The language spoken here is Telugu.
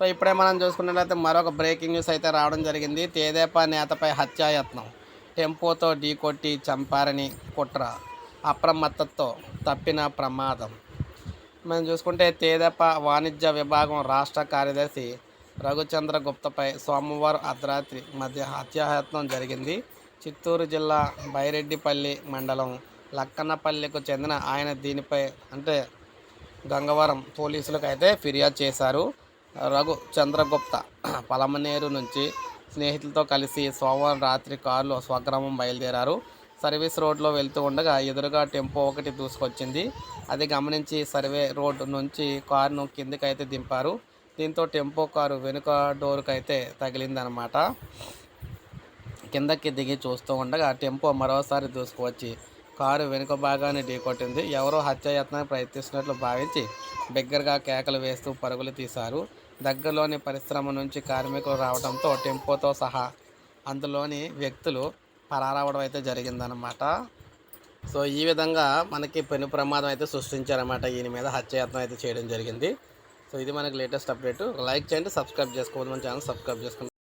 సో ఇప్పుడే మనం చూసుకున్నట్లయితే మరొక బ్రేకింగ్ న్యూస్ అయితే రావడం జరిగింది. తేదేపా నేతపై హత్యాయత్నం. టెంపోతో ఢీకొట్టి చంపారని కుట్ర. అప్రమత్తతో తప్పిన ప్రమాదం. మనం చూసుకుంటే తేదేపా వాణిజ్య విభాగం రాష్ట్ర కార్యదర్శి రఘుచంద్ర గుప్తపై సోమవారం అర్ధరాత్రి మధ్య హత్యాయత్నం జరిగింది. చిత్తూరు జిల్లా బైరెడ్డిపల్లి మండలం లక్కన్నపల్లికు చెందిన ఆయన దీనిపై అంటే గంగవరం పోలీసులకు అయితే ఫిర్యాదు చేశారు. రఘు చంద్రగుప్త పలమనేరు నుంచి స్నేహితులతో కలిసి సోమవారం రాత్రి కారులో స్వగ్రామం బయలుదేరారు. సర్వీస్ రోడ్లో వెళ్తూ ఉండగా ఎదురుగా టెంపో ఒకటి దూసుకొచ్చింది. అది గమనించి సర్వే రోడ్ నుంచి కారును కిందకైతే దింపారు. దీంతో టెంపో కారు వెనుక డోరుకు అయితే తగిలిందనమాట. కిందకి దిగి చూస్తూ ఉండగా టెంపో మరోసారి దూసుకువచ్చి కారు వెనుక భాగాన్ని ఢీకొట్టింది. ఎవరో హత్యాయత్నానికి ప్రయత్నిస్తున్నట్లు భావించి బిగ్గరగా కేకలు వేస్తూ పరుగులు తీశారు. దగ్గరలోని పరిశ్రమ నుంచి కార్మికులు రావడంతో టెంపోతో సహా అందులోని వ్యక్తులు పరారవడం అయితే జరిగిందనమాట సో ఈ విధంగా మనకి పెను ప్రమాదం అయితే సృష్టించారన్నమాట. ఈయన మీద హత్యయత్నం అయితే చేయడం జరిగింది. సో ఇది మనకి లేటెస్ట్ అప్డేట్. లైక్ చేయండి సబ్స్క్రైబ్ చేసుకోవద్దు. మన ఛానల్ సబ్స్క్రైబ్ చేసుకోండి